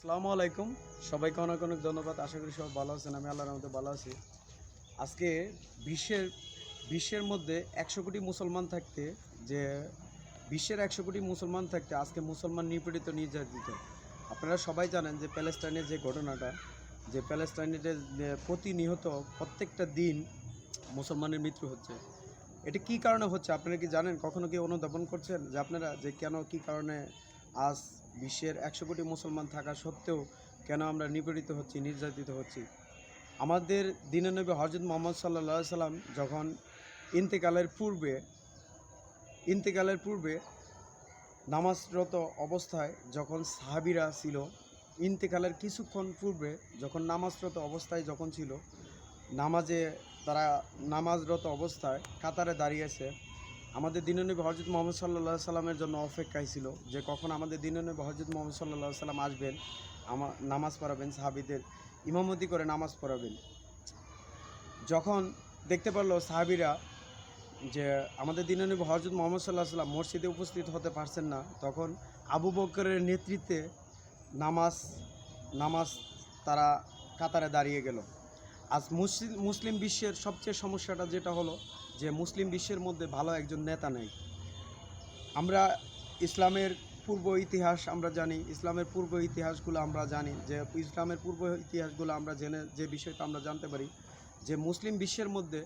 আসসালামু আলাইকুম। সবাইকে অনেক অনেক ধন্যবাদ। আশা করি সবাই ভালো আছেন, আমি আল্লাহর মধ্যে ভালো আছি। আজকে বিশ্বের বিশ্বের মধ্যে একশো কোটি মুসলমান থাকতে, যে বিশ্বের একশো কোটি মুসলমান থাকতে আজকে মুসলমান নিপীড়িত, নির্যাতিত। আপনারা সবাই জানেন যে প্যালেস্টাইনের যে ঘটনাটা, যে প্যালেস্টাইনের প্রতিনিয়ত প্রত্যেকটা দিন মুসলমানের মৃত্যু হচ্ছে। এটা কি কারণে হচ্ছে? আপনারা কি জানেন? কখনো কি অনুধাবন করছেন? যে আপনারা যে কেন কি কারণে আজ বিশ্বের একশো কোটি মুসলমান থাকা সত্ত্বেও কেন আমরা নিপীড়িত হচ্ছি, নির্যাতিত হচ্ছি? আমাদের দিনানবী হজরত মোহাম্মদ সাল্লা সাল্লাম যখন ইন্তেকালের পূর্বে ইন্তেকালের পূর্বে নামাজরত অবস্থায় যখন সাহাবিরা ছিল, ইন্তেকালের কিছুক্ষণ পূর্বে যখন নামাজরত অবস্থায় যখন ছিল, নামাজে তারা নামাজরত অবস্থায় কাতারে দাঁড়িয়েছে আমাদের দিননবী হজরত মোহাম্মদ সাল্লা সাল্লামের জন্য অপেক্ষায় ছিল যে কখন আমাদের দিননবী হজরত মোহাম্মদ সাল্লা সাল্লাম আসবেন আমার নামাজ পড়াবেন, সাহাবিদের ইমামতি করে নামাজ পড়াবেন। যখন দেখতে পারল সাহাবিরা যে আমাদের দিননবী হজরত মোহাম্মদ সাল্লাহ সাল্লাম মসজিদে উপস্থিত হতে পারছেন না, তখন আবু বকরের নেতৃত্বে নামাজ নামাজ তারা কাতারে দাঁড়িয়ে গেল। আজ মুসলিম মুসলিম বিশ্বের সবচেয়ে সমস্যাটা যেটা হলো যে মুসলিম বিশ্বের মধ্যে ভালো একজন নেতা নেই। আমরা ইসলামের পূর্ব ইতিহাস আমরা জানি, ইসলামের পূর্ব ইতিহাসগুলো আমরা জানি, যে ইসলামের পূর্ব ইতিহাসগুলো আমরা জেনে, যে বিষয়টা আমরা জানতে পারি, যে মুসলিম বিশ্বের মধ্যে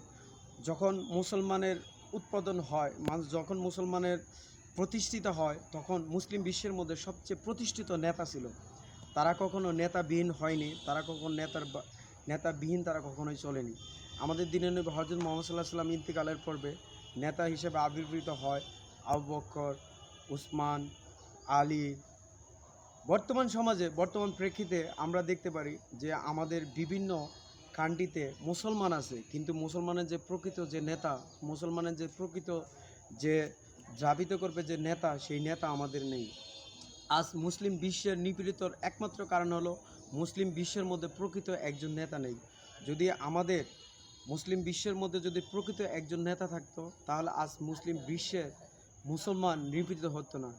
যখন মুসলমানের উৎপাদন হয় মানুষ যখন মুসলমানের প্রতিষ্ঠিত হয়, তখন মুসলিম বিশ্বের মধ্যে সবচেয়ে প্রতিষ্ঠিত নেতা ছিল। তারা কখনো নেতাবিহীন হয়নি, তারা কখনো নেতার নেতাবিহীন তারা কখনোই চলেনি। আমাদের দিনে নবী হজরত মোহাম্মদ সাল্লাহ সাল্লাম ইন্তিকালের পর্বে নেতা হিসেবে আবির্ভূত হয় আবু বক্কর, উসমান, আলী। বর্তমান সমাজে, বর্তমান প্রেক্ষিতে আমরা দেখতে পারি যে আমাদের বিভিন্ন কান্ট্রিতে মুসলমান আছে, কিন্তু মুসলমানের যে প্রকৃত যে নেতা, মুসলমানের যে প্রকৃত যে দ্রাবিত করবে যে নেতা, সেই নেতা আমাদের নেই। আজ মুসলিম বিশ্বের নিপীড়িতর একমাত্র কারণ হলো মুসলিম বিশ্বের মধ্যে প্রকৃত একজন নেতা নেই। যদি আমাদের মুসলিম বিশ্বের মধ্যে যদি প্রকৃত একজন নেতা থাকতো, তাহলে আজ মুসলিম বিশ্বের মুসলমান নিপীড়িত হতো না।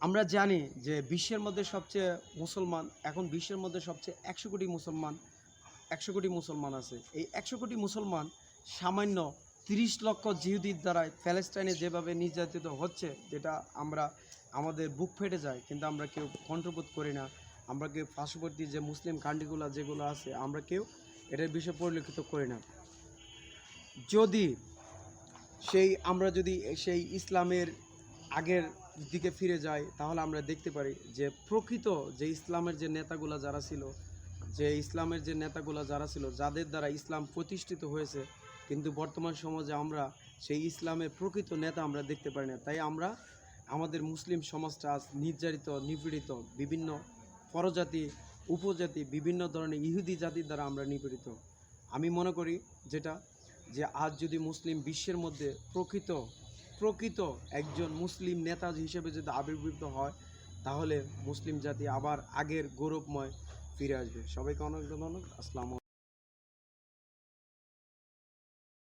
আমরা জানি যে বিশ্বের মধ্যে সবচেয়ে মুসলমান, এখন বিশ্বের মধ্যে সবচেয়ে একশো কোটি মুসলমান, একশো কোটি মুসলমান আছে। এই একশো কোটি মুসলমান সামান্য তিরিশ লক্ষ জিহুদির দ্বারাই প্যালেস্টাইনে যেভাবে নির্যাতিত হচ্ছে, যেটা আমরা আমাদের বুক ফেটে যায়, কিন্তু আমরা কেউ কণ্ঠবোধ করি না। আমরা কেউ পার্শ্ববর্তী যে মুসলিম কান্ট্রিগুলো যেগুলো আছে, আমরা কেউ এটার বিষয়ে পরিলক্ষিত করি না। যদি সেই, আমরা যদি সেই ইসলামের আগের দিকে ফিরে যাই, তাহলে আমরা দেখতে পারি যে প্রকৃত যে ইসলামের যে নেতাগুলো যারা ছিল, যে ইসলামের যে নেতাগুলো যারা ছিল, যাদের দ্বারা ইসলাম প্রতিষ্ঠিত হয়েছে, কিন্তু বর্তমান সমাজে আমরা সেই ইসলামের প্রকৃত নেতা আমরা দেখতে পারি না। তাই আমরা আমাদের মুসলিম সমাজটা আজ নির্যাতিত নিপীড়িত, বিভিন্ন পরজাতি, উপজাতি, বিভিন্ন ধরনের ইহুদি জাতির দ্বারা আমরা নিপীড়িত। আমি মনে করি যেটা, যে আজ যদি মুসলিম বিশ্বের মধ্যে প্রকৃত প্রকৃত একজন মুসলিম নেতা হিসেবে যদি আবির্ভূত হয়, তাহলে মুসলিম জাতি আবার আগের গৌরবময় ফিরে আসবে। সবাইকে অনেক ধন্যবাদ। আসসালামু